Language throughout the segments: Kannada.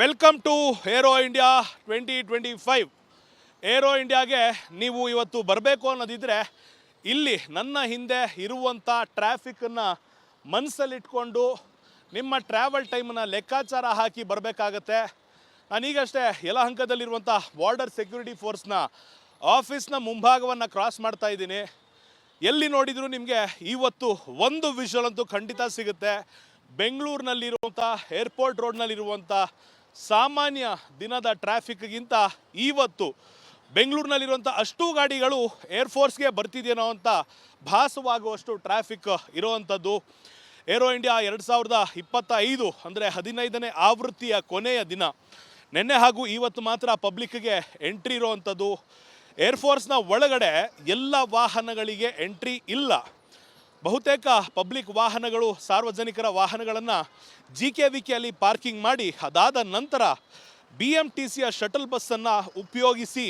Welcome to aero India twenty twenty five aero ಇಂಡಿಯಾಗೆ ನೀವು ಇವತ್ತು ಬರಬೇಕು ಅನ್ನೋದಿದ್ರೆ, ಇಲ್ಲಿ ನನ್ನ ಹಿಂದೆ ಇರುವಂಥ ಟ್ರಾಫಿಕ್ಕನ್ನು ಮನಸ್ಸಲ್ಲಿಟ್ಕೊಂಡು ನಿಮ್ಮ ಟ್ರಾವೆಲ್ ಟೈಮನ್ನು ಲೆಕ್ಕಾಚಾರ ಹಾಕಿ ಬರಬೇಕಾಗತ್ತೆ. ನಾನೀಗಷ್ಟೇ ಯಲಹಂಕದಲ್ಲಿರುವಂಥ ಬಾರ್ಡರ್ ಸೆಕ್ಯೂರಿಟಿ ಫೋರ್ಸ್ನ ಆಫೀಸ್ನ ಮುಂಭಾಗವನ್ನು ಕ್ರಾಸ್ ಮಾಡ್ತಾ ಇದ್ದೀನಿ. ಎಲ್ಲಿ ನೋಡಿದರೂ ನಿಮಗೆ ಇವತ್ತು ಒಂದು ವಿಷಲ್ ಅಂತೂ ಖಂಡಿತ ಸಿಗುತ್ತೆ. ಬೆಂಗಳೂರಿನಲ್ಲಿರುವಂಥ ಏರ್ಪೋರ್ಟ್ ರೋಡ್ನಲ್ಲಿರುವಂಥ ಸಾಮಾನ್ಯ ದಿನದ ಟ್ರಾಫಿಕ್ಗಿಂತ ಇವತ್ತು ಬೆಂಗಳೂರಿನಲ್ಲಿರುವಂಥ ಅಷ್ಟು ಗಾಡಿಗಳು ಏರ್ಫೋರ್ಸ್ಗೆ ಬರ್ತಿದೆಯೇನೋ ಅಂತ ಭಾಸವಾಗುವಷ್ಟು ಟ್ರಾಫಿಕ್ ಇರುವಂಥದ್ದು. ಏರೋ ಇಂಡಿಯಾ ಎರಡು ಸಾವಿರದ ಇಪ್ಪತ್ತೈದು ಅಂದರೆ ಹದಿನೈದನೇ ಆವೃತ್ತಿಯ ಕೊನೆಯ ದಿನ. ನಿನ್ನೆ ಹಾಗೂ ಇವತ್ತು ಮಾತ್ರ ಪಬ್ಲಿಕ್ಗೆ ಎಂಟ್ರಿ ಇರುವಂಥದ್ದು. ಏರ್ಫೋರ್ಸ್ನ ಒಳಗಡೆ ಎಲ್ಲ ವಾಹನಗಳಿಗೆ ಎಂಟ್ರಿ ಇಲ್ಲ. ಬಹುತೇಕ ಪಬ್ಲಿಕ್ ವಾಹನಗಳು, ಸಾರ್ವಜನಿಕರ ವಾಹನಗಳನ್ನು ಜಿ ಕೆ ವಿ ಕೆಯಲ್ಲಿ ಪಾರ್ಕಿಂಗ್ ಮಾಡಿ, ಅದಾದ ನಂತರ ಬಿ ಎಂ ಟಿ ಸಿಯ ಶಟಲ್ ಬಸ್ಸನ್ನು ಉಪಯೋಗಿಸಿ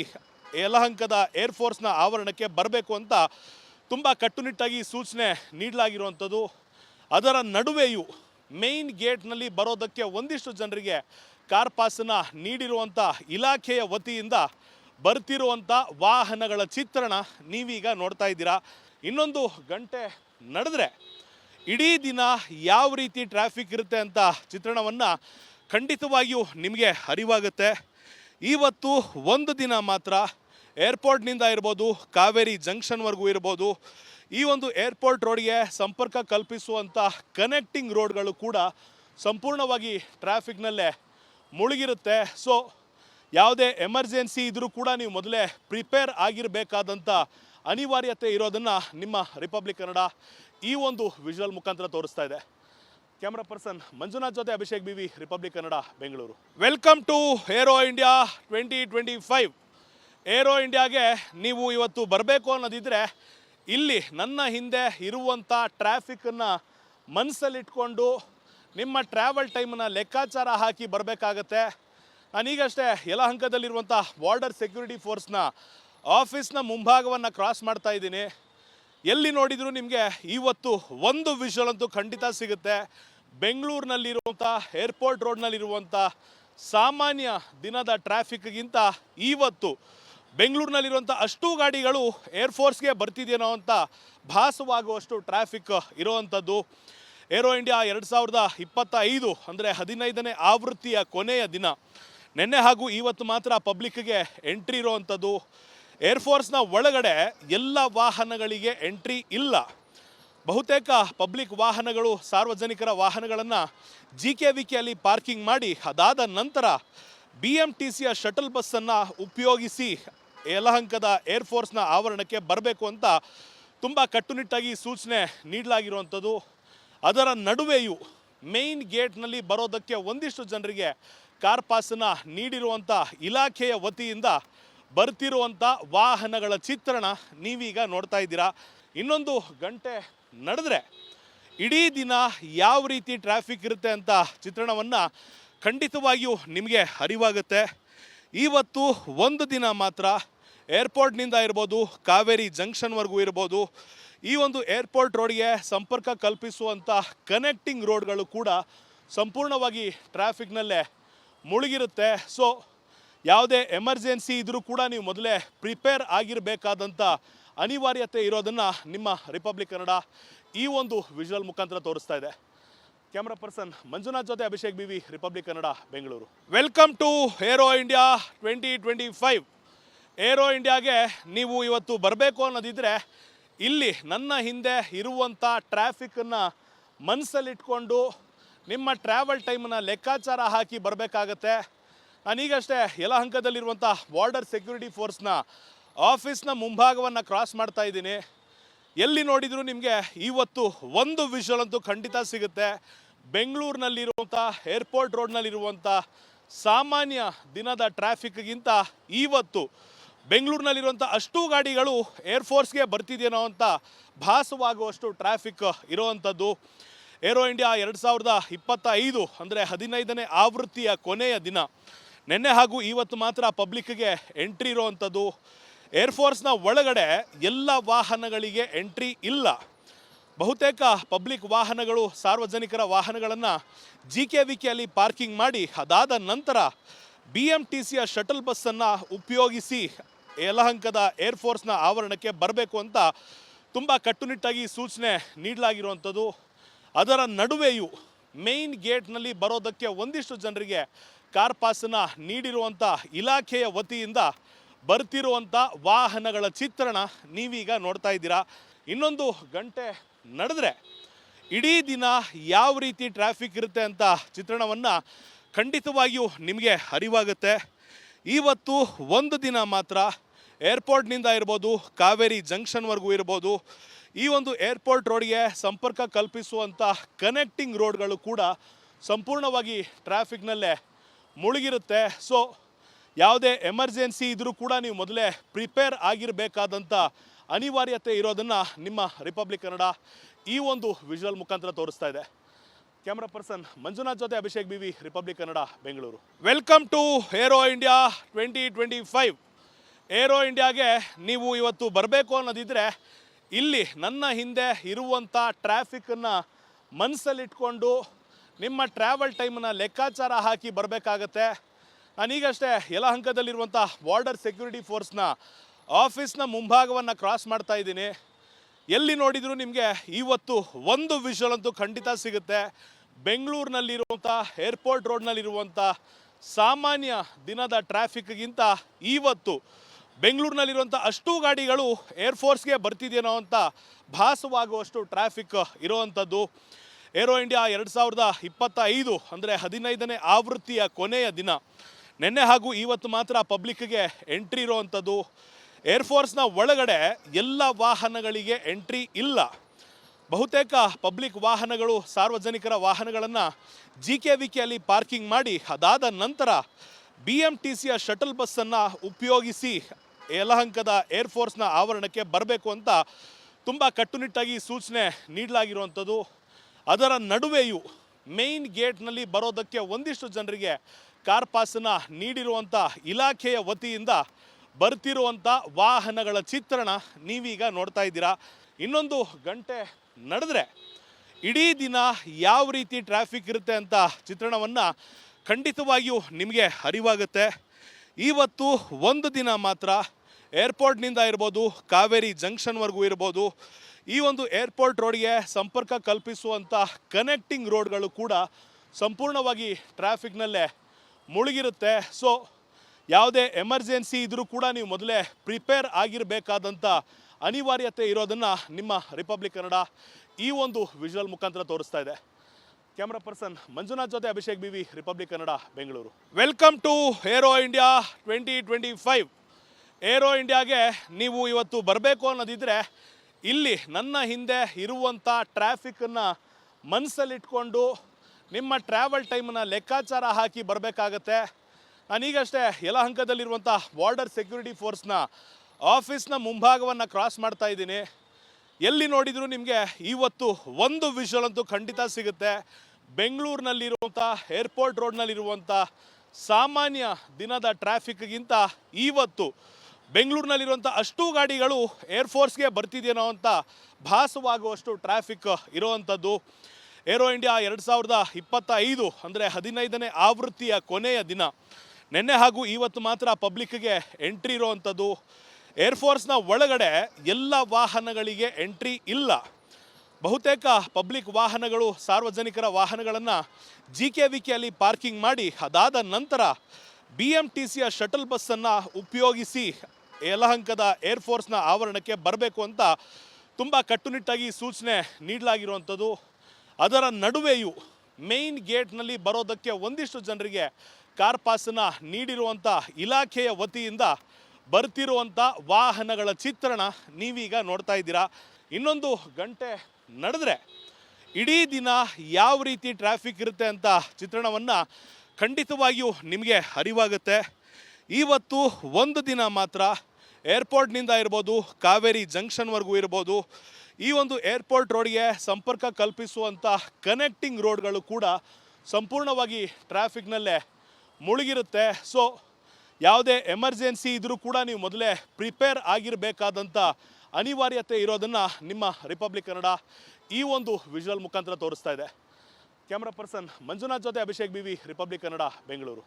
ಯಲಹಂಕದ ಏರ್ಫೋರ್ಸ್ನ ಆವರಣಕ್ಕೆ ಬರಬೇಕು ಅಂತ ತುಂಬ ಕಟ್ಟುನಿಟ್ಟಾಗಿ ಸೂಚನೆ ನೀಡಲಾಗಿರುವಂಥದ್ದು. ಅದರ ನಡುವೆಯೂ ಮೇಯ್ನ್ ಗೇಟ್ನಲ್ಲಿ ಬರೋದಕ್ಕೆ ಒಂದಿಷ್ಟು ಜನರಿಗೆ ಕಾರ್ ಪಾಸನ್ನು ನೀಡಿರುವಂಥ ಇಲಾಖೆಯ ವತಿಯಿಂದ ಬರ್ತಿರುವಂಥ ವಾಹನಗಳ ಚಿತ್ರಣ ನೀವೀಗ ನೋಡ್ತಾ ಇದ್ದೀರಾ. ಇನ್ನೊಂದು ಗಂಟೆ ನಡೆದ್ರೆ ಇಡೀ ದಿನ ಯಾವ ರೀತಿ ಟ್ರಾಫಿಕ್ ಇರುತ್ತೆ ಅಂತ ಚಿತ್ರಣವನ್ನು ಖಂಡಿತವಾಗಿಯೂ ನಿಮಗೆ ಅರಿವಾಗುತ್ತೆ. ಇವತ್ತು ಒಂದು ದಿನ ಮಾತ್ರ ಏರ್ಪೋರ್ಟ್ನಿಂದ ಇರ್ಬೋದು, ಕಾವೇರಿ ಜಂಕ್ಷನ್ವರೆಗೂ ಇರ್ಬೋದು, ಈ ಒಂದು ಏರ್ಪೋರ್ಟ್ ರೋಡ್ಗೆ ಸಂಪರ್ಕ ಕಲ್ಪಿಸುವಂಥ ಕನೆಕ್ಟಿಂಗ್ ರೋಡ್ಗಳು ಕೂಡ ಸಂಪೂರ್ಣವಾಗಿ ಟ್ರಾಫಿಕ್ನಲ್ಲೇ ಮುಳುಗಿರುತ್ತೆ. ಸೊ ಯಾವುದೇ ಎಮರ್ಜೆನ್ಸಿ ಇದ್ರೂ ಕೂಡ ನೀವು ಮೊದಲೇ ಪ್ರಿಪೇರ್ ಆಗಿರಬೇಕಾದಂಥ ಅನಿವಾರ್ಯತೆ ಇರೋದನ್ನು ನಿಮ್ಮ ರಿಪಬ್ಲಿಕ್ ಕನ್ನಡ ಈ ಒಂದು ವಿಜುವಲ್ ಮುಖಾಂತರ ತೋರಿಸ್ತಾ ಇದೆ. ಕ್ಯಾಮ್ರಾ ಪರ್ಸನ್ ಮಂಜುನಾಥ್ ಜೊತೆ Abhishek B V, republic Kannada, Bengaluru. Welcome to aero India twenty twenty five aero ಇಂಡಿಯಾಗೆ ನೀವು ಇವತ್ತು ಬರಬೇಕು ಅನ್ನೋದಿದ್ರೆ, ಇಲ್ಲಿ ನನ್ನ ಹಿಂದೆ ಇರುವಂಥ ಟ್ರಾಫಿಕ್ಕನ್ನು ಮನಸ್ಸಲ್ಲಿಟ್ಕೊಂಡು ನಿಮ್ಮ ಟ್ರಾವೆಲ್ ಟೈಮನ್ನು ಲೆಕ್ಕಾಚಾರ ಹಾಕಿ ಬರಬೇಕಾಗತ್ತೆ. ನಾನೀಗಷ್ಟೇ ಯಲಹಂಕದಲ್ಲಿರುವಂಥ ಬಾರ್ಡರ್ ಸೆಕ್ಯೂರಿಟಿ ಫೋರ್ಸ್ನ ಆಫೀಸ್ನ ಮುಂಭಾಗವನ್ನು ಕ್ರಾಸ್ ಮಾಡ್ತಾ ಇದ್ದೀನಿ. ಎಲ್ಲಿ ನೋಡಿದರೂ ನಿಮಗೆ ಇವತ್ತು ಒಂದು ವಿಷಲ್ ಅಂತೂ ಖಂಡಿತ ಸಿಗುತ್ತೆ. ಬೆಂಗಳೂರಿನಲ್ಲಿರುವಂಥ ಏರ್ಪೋರ್ಟ್ ರೋಡ್ನಲ್ಲಿರುವಂಥ ಸಾಮಾನ್ಯ ದಿನದ ಟ್ರಾಫಿಕ್ಗಿಂತ ಇವತ್ತು ಬೆಂಗಳೂರಿನಲ್ಲಿರುವಂಥ ಅಷ್ಟು ಗಾಡಿಗಳು ಏರ್ಫೋರ್ಸ್ಗೆ ಬರ್ತಿದೆಯೋ ಅಂತ ಭಾಸವಾಗುವಷ್ಟು ಟ್ರಾಫಿಕ್ ಇರುವಂಥದ್ದು ಏರೋ ಇಂಡಿಯಾ ಎರಡು ಸಾವಿರದ ಇಪ್ಪತ್ತೈದು ಅಂದರೆ ಹದಿನೈದನೇ ಆವೃತ್ತಿಯ ಕೊನೆಯ ದಿನ. ನಿನ್ನೆ ಹಾಗೂ ಇವತ್ತು ಮಾತ್ರ ಪಬ್ಲಿಕ್ಗೆ ಎಂಟ್ರಿ ಇರುವಂಥದ್ದು ಏರ್ಫೋರ್ಸ್ನ ಒಳಗಡೆ ಎಲ್ಲ ವಾಹನಗಳಿಗೆ ಎಂಟ್ರಿ ಇಲ್ಲ. ಬಹುತೇಕ ಪಬ್ಲಿಕ್ ವಾಹನಗಳು, ಸಾರ್ವಜನಿಕರ ವಾಹನಗಳನ್ನು ಜಿ ಕೆ ವಿ ಕೆಯಲ್ಲಿ ಪಾರ್ಕಿಂಗ್ ಮಾಡಿ, ಅದಾದ ನಂತರ ಬಿ ಎಂ ಟಿ ಸಿಯ ಶಟಲ್ ಬಸ್ಸನ್ನು ಉಪಯೋಗಿಸಿ ಯಲಹಂಕದ ಏರ್ಫೋರ್ಸ್ನ ಆವರಣಕ್ಕೆ ಬರಬೇಕು ಅಂತ ತುಂಬ ಕಟ್ಟುನಿಟ್ಟಾಗಿ ಸೂಚನೆ ನೀಡಲಾಗಿರುವಂಥದ್ದು. ಅದರ ನಡುವೆಯೂ ಮೇಯ್ನ್ ಗೇಟ್ನಲ್ಲಿ ಬರೋದಕ್ಕೆ ಒಂದಿಷ್ಟು ಜನರಿಗೆ ಕಾರ್ ಪಾಸನ್ನು ನೀಡಿರುವಂಥ ಇಲಾಖೆಯ ವತಿಯಿಂದ ಬರ್ತಿರುವಂಥ ವಾಹನಗಳ ಚಿತ್ರಣ ನೀವೀಗ ನೋಡ್ತಾ ಇದ್ದೀರಾ. ಇನ್ನೊಂದು ಗಂಟೆ ನಡೆದ್ರೆ ಇಡೀ ದಿನ ಯಾವ ರೀತಿ ಟ್ರಾಫಿಕ್ ಇರುತ್ತೆ ಅಂತ ಚಿತ್ರಣವನ್ನು ಖಂಡಿತವಾಗಿಯೂ ನಿಮಗೆ ಅರಿವಾಗುತ್ತೆ. ಇವತ್ತು ಒಂದು ದಿನ ಮಾತ್ರ ಏರ್ಪೋರ್ಟ್ನಿಂದ ಇರ್ಬೋದು, ಕಾವೇರಿ ಜಂಕ್ಷನ್ವರೆಗೂ ಇರ್ಬೋದು, ಈ ಒಂದು ಏರ್ಪೋರ್ಟ್ ರೋಡ್ಗೆ ಸಂಪರ್ಕ ಕಲ್ಪಿಸುವಂಥ ಕನೆಕ್ಟಿಂಗ್ ರೋಡ್ಗಳು ಕೂಡ ಸಂಪೂರ್ಣವಾಗಿ ಟ್ರಾಫಿಕ್ನಲ್ಲೇ ಮುಳುಗಿರುತ್ತೆ. ಸೊ ಯಾವುದೇ ಎಮರ್ಜೆನ್ಸಿ ಇದ್ರೂ ಕೂಡ ನೀವು ಮೊದಲೇ ಪ್ರಿಪೇರ್ ಆಗಿರಬೇಕಾದಂಥ ಅನಿವಾರ್ಯತೆ ಇರೋದನ್ನು ನಿಮ್ಮ ರಿಪಬ್ಲಿಕ್ ಕನ್ನಡ ಈ ಒಂದು ವಿಜುವಲ್ ಮುಖಾಂತರ ತೋರಿಸ್ತಾ ಇದೆ. ಕ್ಯಾಮ್ರಾ ಪರ್ಸನ್ ಮಂಜುನಾಥ್ ಜೊತೆ Abhishek B V republic Kannada, Bengaluru. Welcome to aero India twenty twenty five. Aero ಇಂಡಿಯಾಗೆ ನೀವು ಇವತ್ತು ಬರಬೇಕು ಅನ್ನೋದಿದ್ರೆ ಇಲ್ಲಿ ನನ್ನ ಹಿಂದೆ ಇರುವಂಥ ಟ್ರಾಫಿಕ್ಕನ್ನು ಮನಸ್ಸಲ್ಲಿಟ್ಕೊಂಡು ನಿಮ್ಮ ಟ್ರಾವೆಲ್ ಟೈಮನ್ನು ಲೆಕ್ಕಾಚಾರ ಹಾಕಿ ಬರಬೇಕಾಗತ್ತೆ. ನಾನೀಗಷ್ಟೇ ಯಲಹಂಕದಲ್ಲಿರುವಂಥ ಬಾರ್ಡರ್ ಸೆಕ್ಯೂರಿಟಿ ಫೋರ್ಸ್ನ ಆಫೀಸ್ನ ಮುಂಭಾಗವನ್ನು ಕ್ರಾಸ್ ಮಾಡ್ತಾ ಇದ್ದೀನಿ. ಎಲ್ಲಿ ನೋಡಿದರೂ ನಿಮಗೆ ಇವತ್ತು ಒಂದು ವಿಷಲ್ ಅಂತೂ ಖಂಡಿತ ಸಿಗುತ್ತೆ. ಬೆಂಗಳೂರಿನಲ್ಲಿರುವಂಥ ಏರ್ಪೋರ್ಟ್ ರೋಡ್ನಲ್ಲಿರುವಂಥ ಸಾಮಾನ್ಯ ದಿನದ ಟ್ರಾಫಿಕ್ಗಿಂತ ಇವತ್ತು ಬೆಂಗಳೂರಿನಲ್ಲಿರುವಂಥ ಅಷ್ಟು ಗಾಡಿಗಳು ಏರ್ಫೋರ್ಸ್ಗೆ ಬರ್ತಿದೆಯೇನೋ ಅಂತ ಭಾಸವಾಗುವಷ್ಟು ಟ್ರಾಫಿಕ್ ಇರುವಂಥದ್ದು. ಏರೋ ಇಂಡಿಯಾ ಎರಡು ಸಾವಿರದ ಇಪ್ಪತ್ತೈದು ಅಂದರೆ ಹದಿನೈದನೇ ಆವೃತ್ತಿಯ ಕೊನೆಯ ದಿನ. ನಿನ್ನೆ ಹಾಗೂ ಇವತ್ತು ಮಾತ್ರ ಪಬ್ಲಿಕ್ಗೆ ಎಂಟ್ರಿ ಇರುವಂಥದ್ದು. ಏರ್ಫೋರ್ಸ್ನ ಒಳಗಡೆ ಎಲ್ಲ ವಾಹನಗಳಿಗೆ ಎಂಟ್ರಿ ಇಲ್ಲ. ಬಹುತೇಕ ಪಬ್ಲಿಕ್ ವಾಹನಗಳು, ಸಾರ್ವಜನಿಕರ ವಾಹನಗಳನ್ನು ಜಿ ಕೆ ವಿ ಕೆಯಲ್ಲಿ ಪಾರ್ಕಿಂಗ್ ಮಾಡಿ, ಅದಾದ ನಂತರ ಬಿ ಎಂ ಟಿ ಸಿಯ ಶಟಲ್ ಬಸ್ಸನ್ನು ಉಪಯೋಗಿಸಿ ಯಲಹಂಕದ ಏರ್ಫೋರ್ಸ್ನ ಆವರಣಕ್ಕೆ ಬರಬೇಕು ಅಂತ ತುಂಬ ಕಟ್ಟುನಿಟ್ಟಾಗಿ ಸೂಚನೆ ನೀಡಲಾಗಿರುವಂಥದ್ದು. ಅದರ ನಡುವೆಯೂ ಮೇನ್ ಗೇಟ್ನಲ್ಲಿ ಬರೋದಕ್ಕೆ ಒಂದಿಷ್ಟು ಜನರಿಗೆ ಕಾರ್ ಪಾಸನ್ನು ನೀಡಿರುವಂಥ ಇಲಾಖೆಯ ವತಿಯಿಂದ ಬರ್ತಿರುವಂಥ ವಾಹನಗಳ ಚಿತ್ರಣ ನೀವೀಗ ನೋಡ್ತಾ ಇದ್ದೀರಾ. ಇನ್ನೊಂದು ಗಂಟೆ ನಡೆದ್ರೆ ಇಡೀ ದಿನ ಯಾವ ರೀತಿ ಟ್ರಾಫಿಕ್ ಇರುತ್ತೆ ಅಂತ ಚಿತ್ರಣವನ್ನು ಖಂಡಿತವಾಗಿಯೂ ನಿಮಗೆ ಅರಿವಾಗುತ್ತೆ. ಇವತ್ತು ಒಂದು ದಿನ ಮಾತ್ರ ಏರ್ಪೋರ್ಟ್ನಿಂದ ಇರ್ಬೋದು, ಕಾವೇರಿ ಜಂಕ್ಷನ್ವರೆಗೂ ಇರ್ಬೋದು, ಈ ಒಂದು ಏರ್ಪೋರ್ಟ್ ರೋಡ್ಗೆ ಸಂಪರ್ಕ ಕಲ್ಪಿಸುವಂಥ ಕನೆಕ್ಟಿಂಗ್ ರೋಡ್ಗಳು ಕೂಡ ಸಂಪೂರ್ಣವಾಗಿ ಟ್ರಾಫಿಕ್ನಲ್ಲೇ ಮುಳುಗಿರುತ್ತೆ. ಸೊ ಯಾವುದೇ ಎಮರ್ಜೆನ್ಸಿ ಇದ್ರೂ ಕೂಡ ನೀವು ಮೊದಲೇ ಪ್ರಿಪೇರ್ ಆಗಿರಬೇಕಾದಂಥ ಅನಿವಾರ್ಯತೆ ಇರೋದನ್ನು ನಿಮ್ಮ ರಿಪಬ್ಲಿಕ್ ಕನ್ನಡ ಈ ಒಂದು ವಿಜುವಲ್ ಮುಖಾಂತರ ತೋರಿಸ್ತಾ ಇದೆ. ಕ್ಯಾಮ್ರಾ ಪರ್ಸನ್ ಮಂಜುನಾಥ್ ಜೊತೆ Abhishek B V republic Kannada Bengaluru welcome to aero India twenty twenty five aero ಇಂಡಿಯಾಗೆ ನೀವು ಇವತ್ತು ಬರಬೇಕು ಅನ್ನೋದಿದ್ರೆ, ಇಲ್ಲಿ ನನ್ನ ಹಿಂದೆ ಇರುವಂಥ ಟ್ರಾಫಿಕ್ಕನ್ನು ಮನಸ್ಸಲ್ಲಿಟ್ಕೊಂಡು ನಿಮ್ಮ ಟ್ರಾವೆಲ್ ಟೈಮನ್ನು ಲೆಕ್ಕಾಚಾರ ಹಾಕಿ ಬರಬೇಕಾಗತ್ತೆ. ನಾನೀಗಷ್ಟೇ ಯಲಹಂಕದಲ್ಲಿರುವಂಥ ಬಾರ್ಡರ್ ಸೆಕ್ಯೂರಿಟಿ ಫೋರ್ಸ್ನ ಆಫೀಸ್ನ ಮುಂಭಾಗವನ್ನು ಕ್ರಾಸ್ ಮಾಡ್ತಾ ಇದ್ದೀನಿ. ಎಲ್ಲಿ ನೋಡಿದರೂ ನಿಮಗೆ ಇವತ್ತು ಒಂದು ವಿಷಲ್ ಅಂತೂ ಖಂಡಿತ ಸಿಗುತ್ತೆ. ಬೆಂಗಳೂರಿನಲ್ಲಿರುವಂಥ ಏರ್ಪೋರ್ಟ್ ರೋಡ್ನಲ್ಲಿರುವಂಥ ಸಾಮಾನ್ಯ ದಿನದ ಟ್ರಾಫಿಕ್ಗಿಂತ ಇವತ್ತು ಬೆಂಗಳೂರಿನಲ್ಲಿರುವಂಥ ಅಷ್ಟು ಗಾಡಿಗಳು ಏರ್ಫೋರ್ಸ್ಗೆ ಬರ್ತಿದೆಯೇನೋ ಅಂತ ಭಾಸವಾಗುವಷ್ಟು ಟ್ರಾಫಿಕ್ ಇರುವಂಥದ್ದು ಏರೋ ಇಂಡಿಯಾ ಎರಡು ಸಾವಿರದ ಇಪ್ಪತ್ತ ಐದು ಅಂದರೆ ಹದಿನೈದನೇ ಆವೃತ್ತಿಯ ಕೊನೆಯ ದಿನ. ನಿನ್ನೆ ಹಾಗೂ ಇವತ್ತು ಮಾತ್ರ ಪಬ್ಲಿಕ್ಗೆ ಎಂಟ್ರಿ ಇರೋವಂಥದ್ದು. ಏರ್ಫೋರ್ಸ್ನ ಒಳಗಡೆ ಎಲ್ಲ ವಾಹನಗಳಿಗೆ ಎಂಟ್ರಿ ಇಲ್ಲ. ಬಹುತೇಕ ಪಬ್ಲಿಕ್ ವಾಹನಗಳು, ಸಾರ್ವಜನಿಕರ ವಾಹನಗಳನ್ನು ಜಿ ಕೆ ವಿ ಕೆಯಲ್ಲಿ ಪಾರ್ಕಿಂಗ್ ಮಾಡಿ, ಅದಾದ ನಂತರ ಬಿ ಎಂ ಟಿ ಸಿಯ ಶಟಲ್ ಬಸ್ಸನ್ನು ಉಪಯೋಗಿಸಿ ಯಲಹಂಕದ ಏರ್ಫೋರ್ಸ್ನ ಆವರಣಕ್ಕೆ ಬರಬೇಕು ಅಂತ ತುಂಬ ಕಟ್ಟುನಿಟ್ಟಾಗಿ ಸೂಚನೆ ನೀಡಲಾಗಿರುವಂಥದ್ದು. ಅದರ ನಡುವೆಯೂ ಮೇಯ್ನ್ ಗೇಟ್ನಲ್ಲಿ ಬರೋದಕ್ಕೆ ಒಂದಿಷ್ಟು ಜನರಿಗೆ ಕಾರ್ ಪಾಸನ್ನು ನೀಡಿರುವಂಥ ಇಲಾಖೆಯ ವತಿಯಿಂದ ಬರ್ತಿರುವಂಥ ವಾಹನಗಳ ಚಿತ್ರಣ ನೀವೀಗ ನೋಡ್ತಾ ಇದ್ದೀರಾ. ಇನ್ನೊಂದು ಗಂಟೆ ನಡೆದ್ರೆ ಇಡೀ ದಿನ ಯಾವ ರೀತಿ ಟ್ರಾಫಿಕ್ ಇರುತ್ತೆ ಅಂತ ಚಿತ್ರಣವನ್ನು ಖಂಡಿತವಾಗಿಯೂ ನಿಮಗೆ ಅರಿವಾಗುತ್ತೆ. ಇವತ್ತು ಒಂದು ದಿನ ಮಾತ್ರ ಏರ್ಪೋರ್ಟ್ನಿಂದ ಇರ್ಬೋದು, ಕಾವೇರಿ ಜಂಕ್ಷನ್ವರೆಗೂ ಇರ್ಬೋದು ಈ ಒಂದು ಏರ್ಪೋರ್ಟ್ ರೋಡ್ಗೆ ಸಂಪರ್ಕ ಕಲ್ಪಿಸುವಂಥ ಕನೆಕ್ಟಿಂಗ್ ರೋಡ್ಗಳು ಕೂಡ ಸಂಪೂರ್ಣವಾಗಿ ಟ್ರಾಫಿಕ್ನಲ್ಲೇ ಮುಳುಗಿರುತ್ತೆ. ಸೊ ಯಾವುದೇ ಎಮರ್ಜೆನ್ಸಿ ಇದ್ರೂ ಕೂಡ ನೀವು ಮೊದಲೇ ಪ್ರಿಪೇರ್ ಆಗಿರಬೇಕಾದಂಥ ಅನಿವಾರ್ಯತೆ ಇರೋದನ್ನು ನಿಮ್ಮ ರಿಪಬ್ಲಿಕ್ ಕನ್ನಡ ಈ ಒಂದು ವಿಜುವಲ್ ಮುಖಾಂತರ ತೋರಿಸ್ತಾ ಇದೆ. ಕ್ಯಾಮ್ರಾ ಪರ್ಸನ್ ಮಂಜುನಾಥ್ ಜೊತೆ Abhishek B V republic Kannada Bengaluru welcome to aero India twenty twenty five aero ಇಂಡಿಯಾಗೆ ನೀವು ಇವತ್ತು ಬರಬೇಕು ಅನ್ನೋದಿದ್ರೆ ಇಲ್ಲಿ ನನ್ನ ಹಿಂದೆ ಇರುವಂಥ ಟ್ರಾಫಿಕ್ಕನ್ನು ಮನಸ್ಸಲ್ಲಿಟ್ಕೊಂಡು ನಿಮ್ಮ ಟ್ರಾವೆಲ್ ಟೈಮನ್ನು ಲೆಕ್ಕಾಚಾರ ಹಾಕಿ ಬರಬೇಕಾಗತ್ತೆ. ನಾನೀಗಷ್ಟೇ ಯಲಹಂಕದಲ್ಲಿರುವಂಥ ಬಾರ್ಡರ್ ಸೆಕ್ಯೂರಿಟಿ ಫೋರ್ಸ್ನ ಆಫೀಸ್ನ ಮುಂಭಾಗವನ್ನು ಕ್ರಾಸ್ ಮಾಡ್ತಾ ಇದ್ದೀನಿ. ಎಲ್ಲಿ ನೋಡಿದರೂ ನಿಮಗೆ ಇವತ್ತು ಒಂದು ವಿಷಲ್ ಅಂತೂ ಖಂಡಿತ ಸಿಗುತ್ತೆ. ಬೆಂಗಳೂರಿನಲ್ಲಿರುವಂಥ ಏರ್ಪೋರ್ಟ್ ರೋಡ್ನಲ್ಲಿರುವಂಥ ಸಾಮಾನ್ಯ ದಿನದ ಟ್ರಾಫಿಕ್ಗಿಂತ ಇವತ್ತು ಬೆಂಗಳೂರಿನಲ್ಲಿರುವಂಥ ಅಷ್ಟು ಗಾಡಿಗಳು ಏರ್ಫೋರ್ಸ್ಗೆ ಬರ್ತಿದೆಯೇನೋ ಅಂತ ಭಾಸವಾಗುವಷ್ಟು ಟ್ರಾಫಿಕ್ ಇರುವಂಥದ್ದು. ಏರೋ ಇಂಡಿಯಾ ಎರಡು ಸಾವಿರದ ಇಪ್ಪತ್ತ ಐದು ಅಂದರೆ ಹದಿನೈದನೇ ಆವೃತ್ತಿಯ ಕೊನೆಯ ದಿನ. ನಿನ್ನೆ ಹಾಗೂ ಇವತ್ತು ಮಾತ್ರ ಪಬ್ಲಿಕ್ಗೆ ಎಂಟ್ರಿ ಇರುವಂಥದ್ದು. ಏರ್ಫೋರ್ಸ್ನ ಒಳಗಡೆ ಎಲ್ಲ ವಾಹನಗಳಿಗೆ ಎಂಟ್ರಿ ಇಲ್ಲ. ಬಹುತೇಕ ಪಬ್ಲಿಕ್ ವಾಹನಗಳು, ಸಾರ್ವಜನಿಕರ ವಾಹನಗಳನ್ನು ಜಿ ಕೆ ವಿ ಕೆಯಲ್ಲಿ ಪಾರ್ಕಿಂಗ್ ಮಾಡಿ ಅದಾದ ನಂತರ ಬಿ ಎಂ ಟಿ ಸಿಯ ಶಟಲ್ ಬಸ್ಸನ್ನು ಉಪಯೋಗಿಸಿ ಯಲಹಂಕದ ಏರ್ಫೋರ್ಸ್ನ ಆವರಣಕ್ಕೆ ಬರಬೇಕು ಅಂತ ತುಂಬ ಕಟ್ಟುನಿಟ್ಟಾಗಿ ಸೂಚನೆ ನೀಡಲಾಗಿರುವಂಥದ್ದು. ಅದರ ನಡುವೆಯೂ ಮೇಯ್ನ್ ಗೇಟ್ನಲ್ಲಿ ಬರೋದಕ್ಕೆ ಒಂದಿಷ್ಟು ಜನರಿಗೆ ಕಾರ್ ಪಾಸನ್ನು ನೀಡಿರುವಂಥ ಇಲಾಖೆಯ ವತಿಯಿಂದ ಬರ್ತಿರುವಂಥ ವಾಹನಗಳ ಚಿತ್ರಣ ನೀವೀಗ ನೋಡ್ತಾ ಇದ್ದೀರಾ. ಇನ್ನೊಂದು ಗಂಟೆ ನಡೆದ್ರೆ ಇಡೀ ದಿನ ಯಾವ ರೀತಿ ಟ್ರಾಫಿಕ್ ಇರುತ್ತೆ ಅಂತ ಚಿತ್ರಣವನ್ನು ಖಂಡಿತವಾಗಿಯೂ ನಿಮಗೆ ಅರಿವಾಗುತ್ತೆ. ಇವತ್ತು ಒಂದು ದಿನ ಮಾತ್ರ ಏರ್ಪೋರ್ಟ್ನಿಂದ ಇರ್ಬೋದು, ಕಾವೇರಿ ಜಂಕ್ಷನ್ವರೆಗೂ ಇರ್ಬೋದು, ಈ ಒಂದು ಏರ್ಪೋರ್ಟ್ ರೋಡ್ಗೆ ಸಂಪರ್ಕ ಕಲ್ಪಿಸುವಂಥ ಕನೆಕ್ಟಿಂಗ್ ರೋಡ್ಗಳು ಕೂಡ ಸಂಪೂರ್ಣವಾಗಿ ಟ್ರಾಫಿಕ್ನಲ್ಲೇ ಮುಳುಗಿರುತ್ತೆ. ಸೊ ಯಾವುದೇ ಎಮರ್ಜೆನ್ಸಿ ಇದ್ರೂ ಕೂಡ ನೀವು ಮೊದಲೇ ಪ್ರಿಪೇರ್ ಆಗಿರಬೇಕಾದಂಥ ಅನಿವಾರ್ಯತೆ ಇರೋದನ್ನು ನಿಮ್ಮ ರಿಪಬ್ಲಿಕ್ ಕನ್ನಡ ಈ ಒಂದು ವಿಜುವಲ್ ಮುಖಾಂತರ ತೋರಿಸ್ತಾ ಇದೆ. ಕ್ಯಾಮ್ರಾ ಪರ್ಸನ್ ಮಂಜುನಾಥ್ ಜೊತೆ Abhishek B V republic Kannada Bengaluru